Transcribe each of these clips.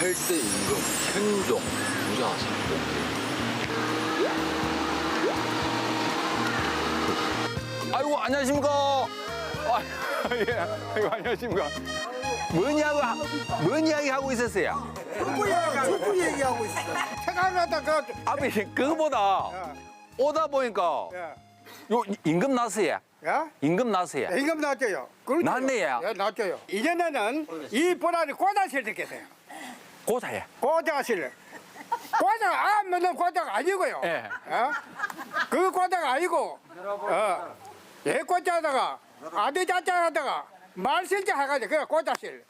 고려 8대 임금 행동 상봉. 아이고 안녕하십니까. 아, 예, 아이고 안녕하십니까. 뭔 이야기 하- 뭔 이야기 하고 있었어요? 축구 얘기하고 있어. 태가나다 그. 아버지 그거보다 오다 보니까 예. 요 임금 났어요. 야? 임금 났어요. 임금 나왔죠. 그렇죠. 났네요. 예, 나왔죠. 이전에는 이 보라를 꼬다실 듣겠어요. 고사야. 꼬다실. 꼬다가 아, 맨날 꼬다가 아니고요. 예. 어? 그 꼬다가 아니고, 어, 예 꼬다다가 아들 자자 하다가 말실자 해가지고 그래 꼬다실.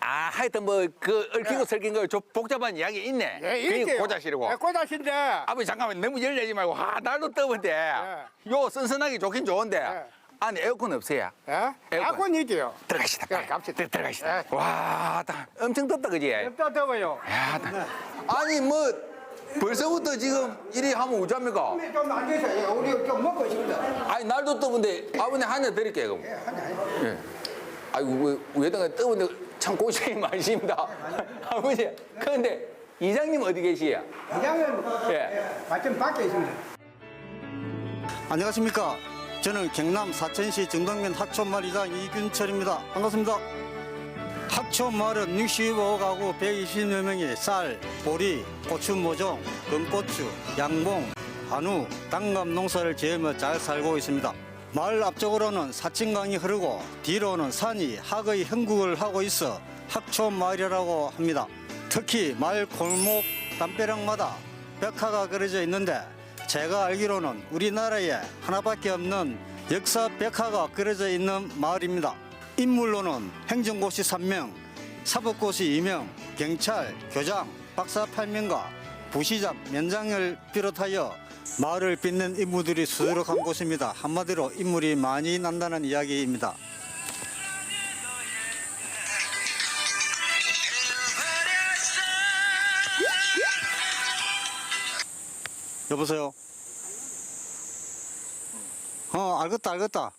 아 하여튼 뭐 그 얽히고 설킨 거 좀 복잡한 이야기 있네. 예, 그게. 고자시라고. 예, 꼬다신데. 아버지 잠깐만 너무 열내지 말고 아 날도 더운데 예. 요 선선하게 좋긴 좋은데 예. 안에 에어컨 없어요. 예? 에어컨. 에어컨 있지요. 들어가시다. 예, 빨리. 갑시다. 들- 들어가시다. 예. 와, 다 엄청 덥다 그지? 덥다 더워요. 야, 다- 아니 뭐 벌써부터 지금 이리 하면 어쩝니까? 좀 앉으세요. 예, 우리 좀 먹고 있습니다. 아니 날도 더운데 아버님 한잔 드릴게요 그럼. 예. 아이고 왜 위에다가 더운데 참 고생이 많으십니다. 아버지 그런데 이장님 어디 계시야? 이장은 예. 마침 밖에 있습니다. 안녕하십니까. 저는 경남 사천시 정동면 하촌마을 이장 이균철입니다. 반갑습니다. 하촌마을은 65가구 120여 명이 쌀, 보리, 고추 모종, 금고추, 양봉, 한우, 당감 농사를 지으며 잘 살고 있습니다. 마을 앞쪽으로는 사천강이 흐르고 뒤로는 산이 학의 형국을 하고 있어 학촌마을이라고 합니다. 특히 마을 골목 담벼락마다 벽화가 그려져 있는데 제가 알기로는 우리나라에 하나밖에 없는 역사 벽화가 그려져 있는 마을입니다. 인물로는 행정고시 3명, 사법고시 2명, 경찰, 교장, 박사 8명과 부시장, 면장을 비롯하여 마을을 빛낸 인물들이 수두룩한 곳입니다. 한마디로 인물이 많이 난다는 이야기입니다. 여보세요? 어, 알겠다, 알겠다.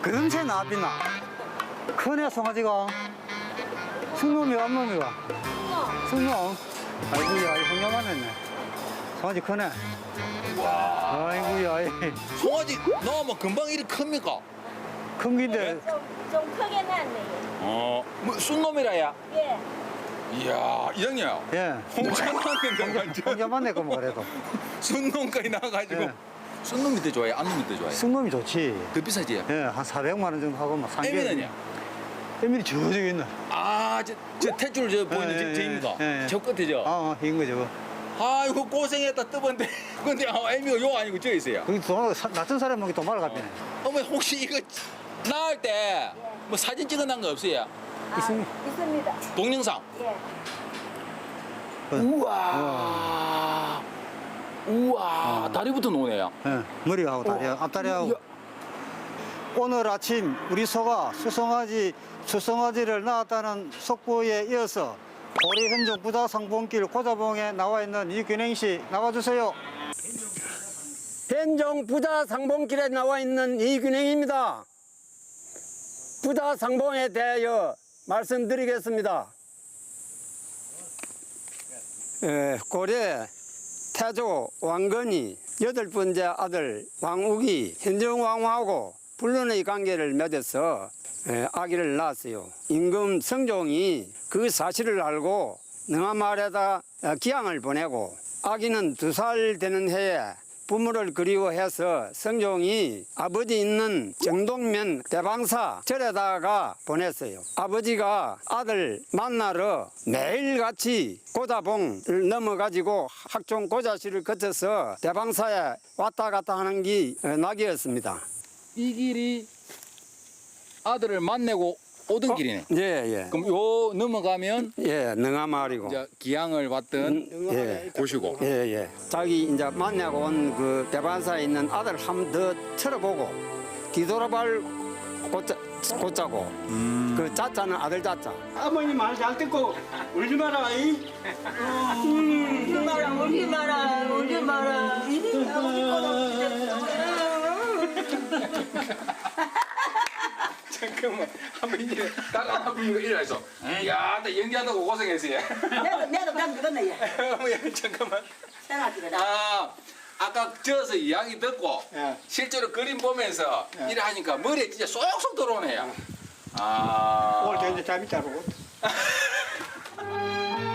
금세 나비나. 크네, 송아지가. 승놈이, 암놈이가. 승놈. 아이고야, 이 홍여만했네. 송아지 크네. 와. 아이고야, 이. 송아지 넣으면 금방 이리 큽니까? 큰 긴데. 좀, 좀 크게 났네. 어. 뭐 순놈이라야? 예. 이야 이장님. 예. 홍차 나왔는데 완전 홍여만네, 그 그래도. 순놈까지 나와가지고 예. 순놈이 더 좋아해? 암놈이 더 좋아해? 승놈이 좋지. 더 비싸지? 예, 한 400만 원 정도 하고 막 상계. 애미는요? 에밀이 저쪽에 있네. 아, 저, 저 탯줄 저 보이는 예, 저, 예, 저입니까? 예, 예. 저 끝에 저. 어, 어, 인 거죠. 아이고 고생했다 뜨번데. 근데 아, 애미가 요 아니고 저 있어요. 거기 도 낯선 사람이 또 말아갔네. 어머니 혹시 이거 나을 때뭐 사진 찍어놓은 거 없어요? 있습니다. 있습니다. 동영상. 예. 우와. 우와. 다리부터 노네요. 예, 머리하고 다리, 앞다리하고. 야. 오늘 아침 우리 소가 수송아지, 수송아지를 낳았다는 속보에 이어서 고리 현종 부자 상봉길 고자봉에 나와 있는 이균행 씨 나와주세요. 현종 부자 상봉길에 나와 있는 이균행입니다. 부자 상봉에 대하여 말씀드리겠습니다. 에, 고려 태조 왕건이 여덟 번째 아들 왕욱이 현정왕후하고 불륜의 관계를 맺어서 에, 아기를 낳았어요. 임금 성종이 그 사실을 알고 능하마을에다 어, 기양을 보내고 아기는 두 살 되는 해에 부모를 그리워해서 성종이 아버지 있는 정동면 대방사 절에다가 보냈어요. 아버지가 아들 만나러 매일같이 고자봉을 넘어가지고 학종 고자시를 거쳐서 대방사에 왔다 갔다 하는 게 어, 낙이었습니다. 이 길이 아들을 만나고 오던 길이네. 예, 예. 그럼 요 넘어가면 예, 능하마을이고. 이제 기양을 왔던 예. 곳이고. 예, 예. 자기 이제 만나고 온 그 대반사에 있는 아들 한 번 더 쳐다보고 뒤돌아볼 곧자, 곧자고 그 자자는 아들 자자. 어머니 말 잘 듣고 울지 마라. 이. 울지 마라, 울지 마라, 울지 마라. 아버지 그러면 한번 이제 다가 하나 불리고 일어나서 야, 나 연기한다고 고생했어 얘. 내도 내도 감 그거네 얘. 잠깐만. 생각지가 아, 아까 저서 이야기 듣고 예. 실제로 그림 보면서 일을 하니까 머리에 진짜 쏙쏙 들어오네요. 아. 오늘 저 이제 잠이 잘 오고.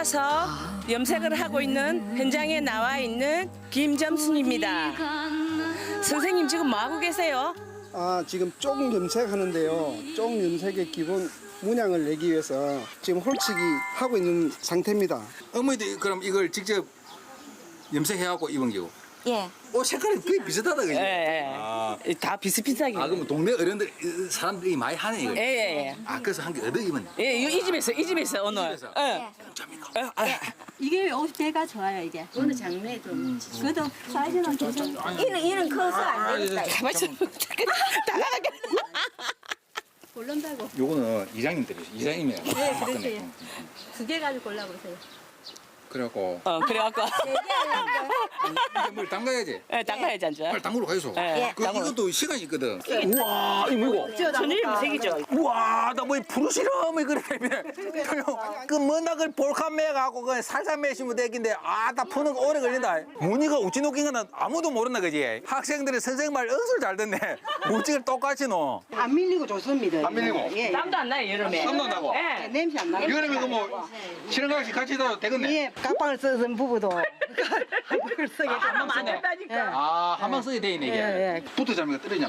따라서 염색을 하고 있는 현장에 나와 있는 김점순입니다. 선생님 지금 뭐 하고 계세요? 아, 지금 쪽 염색하는데요. 쪽 염색의 기본 문양을 내기 위해서 지금 홀치기 하고 있는 상태입니다. 어머니도 그럼 이걸 직접 염색해갖고 입은 게고. 예. 옷 색깔이 거의 비슷하다 그지? 예, 아, 예. 다 비슷비슷하게. 아 그럼 동네 어른들 이 사람들이 많이 하네 이거. 예, 예, 예. 아 그래서 한개 얻어 입은. 예, 이, 이 집에서, 이 집에서 오늘. 집에서? 예. 공짜입니까? 어, 아, 이게 옷 배가 좋아요 이게. 어느 장르에 좀. 그래도 사이즈는 괜찮아. 이는 이는 커서 안 되겠다. 가만히 있어. 다 나가게. 고른다고. 요거는 이장님 들이 이장님이에요. 네, 그러세요. 두개 가지고 골라보세요. 그래갖고 어, 그래갖고. 이제 뭘 담가야지. 예, 닦아야지, 앉아. 빨리 담그러 가야죠. 예, 그 담그러. 이것도 시간이 있거든. 우와 이 뭐고? 천일 염색이죠. 우와 나뭐 푸르시름이 그래 그먼 낙을 볼칸 매갖고 그 살살 매시면 되긴데 아나 푸는 거 오래 걸린다 무늬가 우찌 녹인 거는 아무도 모른다 그지 학생들이 선생님 말 억수로 잘 듣네 무지를 똑같이 넣어 안 밀리고 좋습니다. 안 밀리고? 예. 예. 땀도 안 나요, 여름에. 땀도 안 나고? 예. 냄새 안 나요. 여름에 그뭐 신랑같이 같이 다도 되겠네 예, 깍방을 쓰던 부부도 한방을 쓰게 하면 안 된다니까. 아 한방 쓰게 돼 있네 이게 예, 예. 붙어 거 떨어지냐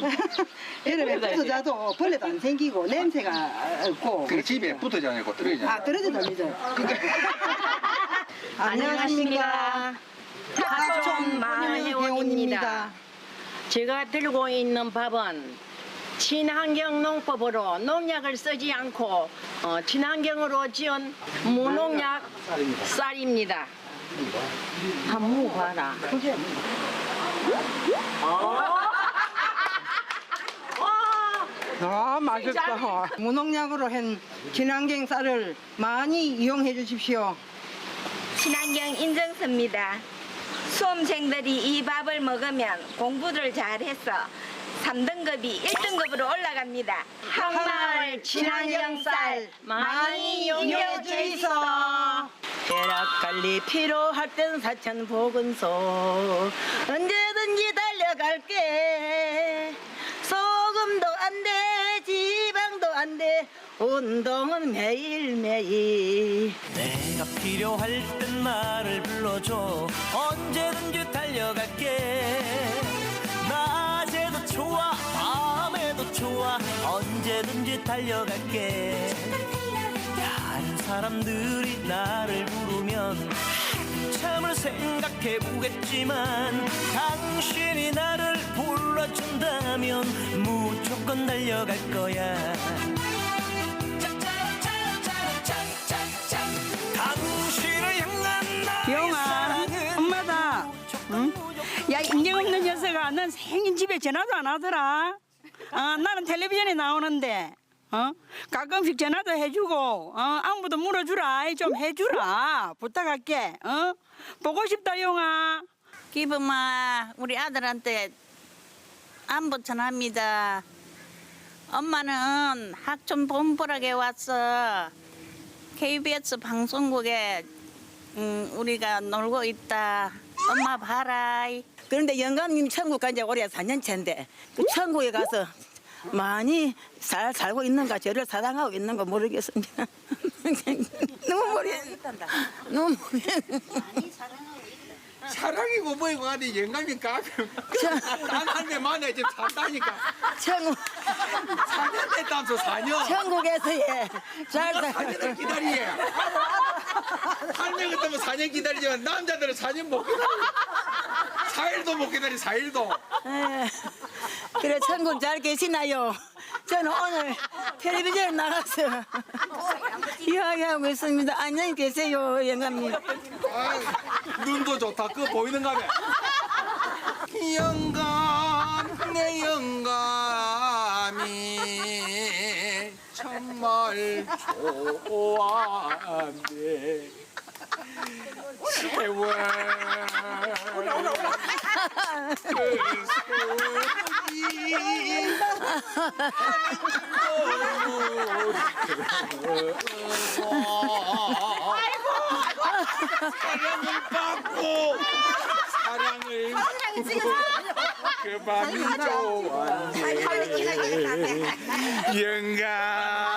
여름에 붙어 자도 벌레도 안 생기고 냄새가 없고 그 집에 붙어 자냐고 떨어지냐 아 떨어져 답니다. 안녕하십니까. 하촌 배우입니다. 제가 들고 있는 밥은 친환경 농법으로 농약을 쓰지 않고 어, 친환경으로 지은 무농약 쌀입니다. 한번 먹어봐라. 아 맛있다. 무농약으로 한 진환경 쌀을 많이 이용해 주십시오. 친환경 인증서입니다. 수험생들이 이 밥을 먹으면 공부를 잘해서 3등급이 1등급으로 올라갑니다. 한마을 친환경 쌀 많이 이용해 주이소. 혈압 관리 필요할 땐 사천 보건소. 언제든지 달려갈게. 소금도 안 돼 지방도 안 돼. 운동은 매일매일. 내가 필요할 땐 나를 불러줘. 언제든지 달 달려갈게 다른 사람들이 나를 부르면 한참을 생각해 보겠지만 당신이 나를 불러준다면 무조건 달려갈 거야 당신을 향한 나의 영아, 사랑은 엄마다. 응? 야, 인정 없는 녀석아, 넌 생긴 집에 전화도 안 하더라. 어, 나는 텔레비전에 나오는데, 어? 가끔씩 전화도 해주고, 어? 안부도 물어주라. 좀 해주라. 부탁할게, 어? 보고 싶다, 영아. 기분마 우리 아들한테 안부 전합니다. 엄마는 학촌 본부락에 왔어. KBS 방송국에 음, 우리가 놀고 있다. 엄마 봐라. 그런데 영감님 천국 간지 올해 4년째인데 그 천국에 가서 많이 잘 살고 있는가 저를 사랑하고 있는가 모르겠습니다. 너무 모르겠다. 사랑이고 뭐이고 하니 영감이 까면 깐한대 만에 지금 산다니까. 천국, 4년 됐다면서 4년? 천국에서 예, 잘 4년을 살고 기다리게? 할머니 같으면 4년 기다리지만 남자들은 4년 못 기다려 4일도 못 기다리 4일도. 예. 그래 천국 잘 계시나요? 저는 오늘 텔레비전에 나가서 이야기하고 있습니다. 안녕히 계세요, 영감님. 아, 눈도 좋다 그거 보이는가 봐 영감 내 영감이 정말 좋아하네 세월 사랑을 받고 사랑을 그 밤이 좋았네 영감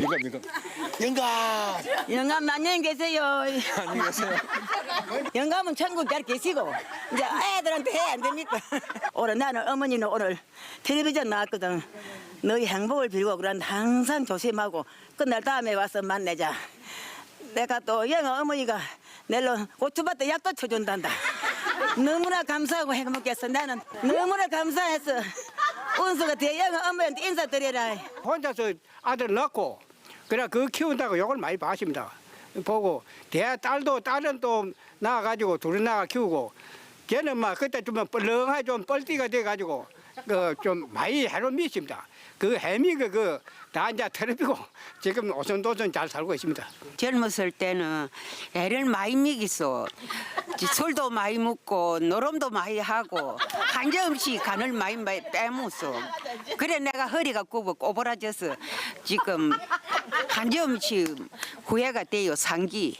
영감 영감 영감 영감 안녕히 계세요. 안녕히 계세요 영감은 천국 잘 계시고 이제 애들한테 해안 됩니까? 오늘 나는 어머니는 오늘 텔레비전 나왔거든. 너희 행복을 빌고 그런데 항상 조심하고 끝날 다음에 와서 만나자. 내가 또 영어 어머니가 내일로 고추밭에 약도 쳐준단다. 너무나 감사하고 행복했어. 나는 너무나 감사해서 운수가 대 영어 어머니한테 인사드리라. 혼자서 아들 낳고 그래 그 키운다고 욕을 많이 받습니다. 보고 대 딸도 딸은 또 낳아가지고 둘이 낳아 키우고 걔는 막 그때 좀 뻘렁하게 좀 뻘띠가 돼가지고 그 좀 많이 해로 미십니다. 그 해미 그다 이제 털어비고 지금 오손도손 잘 살고 있습니다. 젊었을 때는 애를 많이 먹였어. 술도 많이 먹고 노름도 많이 하고 한정없이 간을 많이 빼먹었어. 그래 내가 허리가 굽어 꼬부라져서 지금 한정없이 후회가 돼요 상기.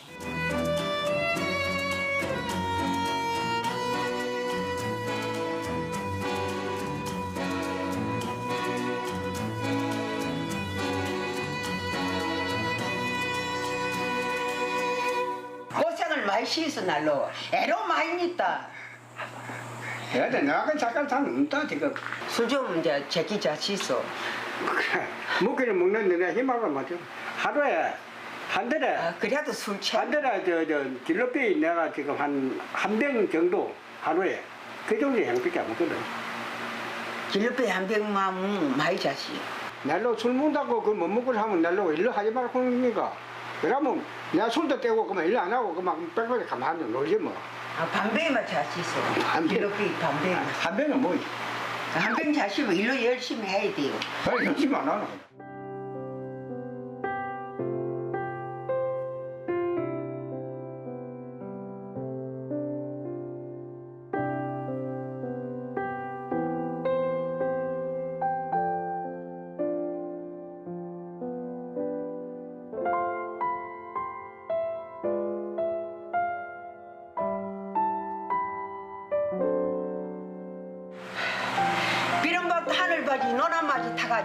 시서 날로 애로 많이 믿다. 애들 나간 잠깐 사는 없다 지금. 술좀 이제 제끼 자 시소. 먹기는 먹는데 내가 힘하고 맞죠. 하루에 한 달에 아, 그래도 술 취. 한 달에 저저 길로비 내가 지금 한 한 병 정도 하루에 그 정도 양밖에 안 먹거든. 길로빼 한 병만 많이 자시. 날로 술 먹는다고 그 못 먹고 하면 날로 일로 하지 말고 겁니까? 그러면 내가 술도 떼고 그만 일 안 하고 그만 빽빽이 가만히 놀지 뭐. 아, 반병만 자시소. 반 병? 길로빼 반병. 한 병은 뭐, 한병 자시면 일로 열심히 해야 돼요. 별 열심히 안 하노.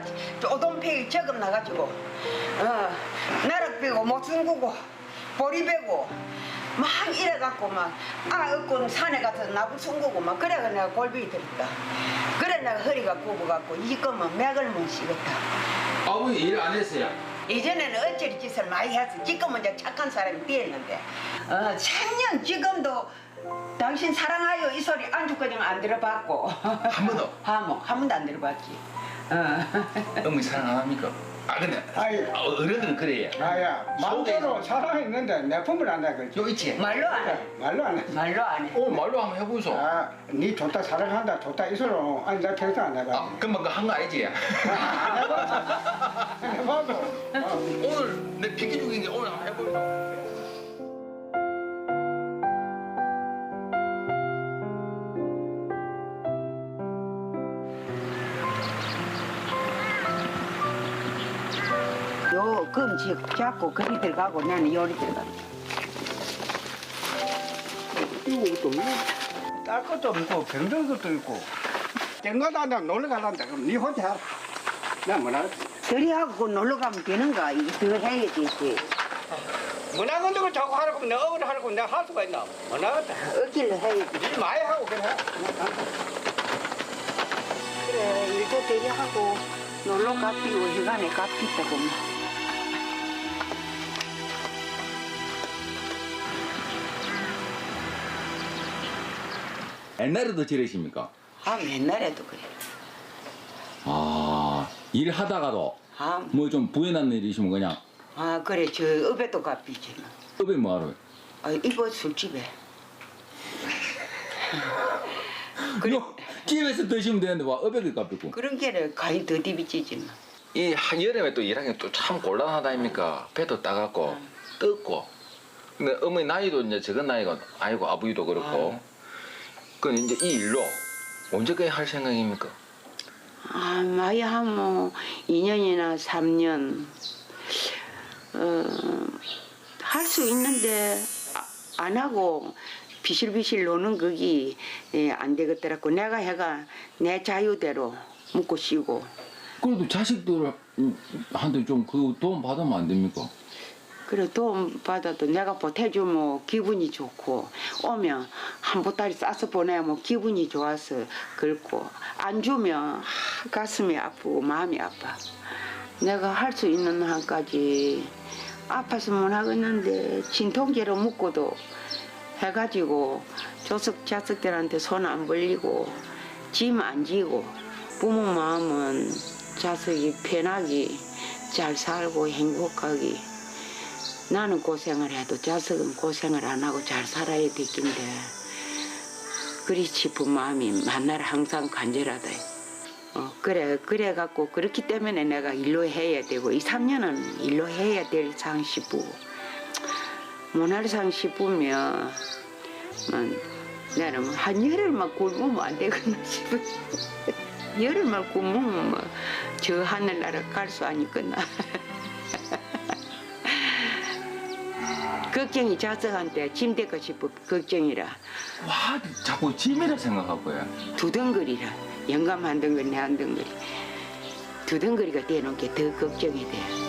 타가지. 오동팩이 적금 나가지고 어 나락 빼고 목숨 구고 보리 베고 막 이래갖고 막아 얻고 산에 가서 나무 숨고고 막 그래가 내가 골병이 들었다 그래 내가 허리가 굽어갖고 이거면 맥을 못 쉬겠다. 아버지 일 안 했어요? 이전에는 어찌리 짓을 많이 했어 지금은 이제 착한 사람이 되었는데 어 작년 지금도 당신 사랑하여 이 소리 안주까지는 안 들어봤고. 한 번도? 한, 번- 한 번도 안 들어봤지 어. 어머니 사랑 안 합니까? 아 근데 아이. 어, 어른들은 그래요 아야, 마음대로 사랑했는데 내 품을 안다 그지. 요 있지? 말로 안 해. 말로 안 해. 말로 안 해. 오늘 말로 한번 해보소 아, 니 좋다 사랑한다 좋다 이 소리로 아니 나 평소 안 해봐. 아 금방 그한 거 아니지? 안 해봤어. 안 해봐도. 어. 오늘 내 비키 중인 게 오늘 한번 해보소 금지 잡고 그리 들어가고 나는 요리 들어가. 이거 또딸 것도 있고 병든 것도 있고. 땡가다 나 놀러 가란다 그럼 니 혼자 해라. 내가 뭐라 그리 하고 놀러 가면 되는가? 이거 해야 되지. 건데 그 자꾸 하라고 내가 억울 하라고 내가 할 수가 있나? 뭐나겠다. 어길로 해야지. 일 많이 하고 그래. 그래, 일도 되게 하고 놀러 가피고 시간에 가피다고. 옛날에도 지르십니까? 아, 옛날에도 그래. 아, 일하다가도 아, 뭐 좀 부연한 일이시면 그냥 아 그래, 저 업에도 가피지. 업에 뭐하러 아, 이거 술집에. 이거 집에서 드시면 되는데 와 어백을 값이고. 그런 게는 가히 더 디비지지 뭐. 이 한여름에 또 일하기 또 참 곤란하다 아닙니까? 배도 따갑고 뜯고. 근데 어머니 나이도 이제 적은 나이가 아니고 아버지도 그렇고. 그 이제 이 일로 언제까지 할 생각입니까? 아, 많이 한뭐 2년이나 3년 어, 할 수 있는데 아, 안 하고 비실비실 노는 거기 예, 안 되겠더라고. 내가 해가 내 자유대로 묵고 쉬고 그래도 자식들한테 좀 그 도움 받으면 안 됩니까? 그래 도움 받아도 내가 보태주면 기분이 좋고 오면 한 보따리 싸서 보내면 기분이 좋아서 그렇고 안 주면 하, 가슴이 아프고 마음이 아파. 내가 할 수 있는 한까지 아파서 못 하겠는데 진통제로 먹고도 해가지고 조석 자식들한테 손 안 벌리고 짐 안 지고 부모 마음은 자식이 편하게 잘 살고 행복하게 나는 고생을 해도 자식은 고생을 안 하고 잘 살아야 되긴데 그리 싶은 마음이 만날 항상 간절하다. 어, 그래 그래 갖고 그렇기 때문에 내가 일로 해야 되고 이 3년은 일로 해야 될상 싶고 못할 상 싶으면 음, 나는 뭐한 열흘만 굶으면 안 되겠나 싶어. 열흘만 굶으면 뭐 저 하늘나라 갈 수 아니겠나. 걱정이 자석한테 짐 될까 싶어 걱정이라. 와 자꾸 짐이라 생각하고요. 두덩거리라. 영감 한 덩거리 내 한 덩거리. 두덩거리가 되는 게더 걱정이 돼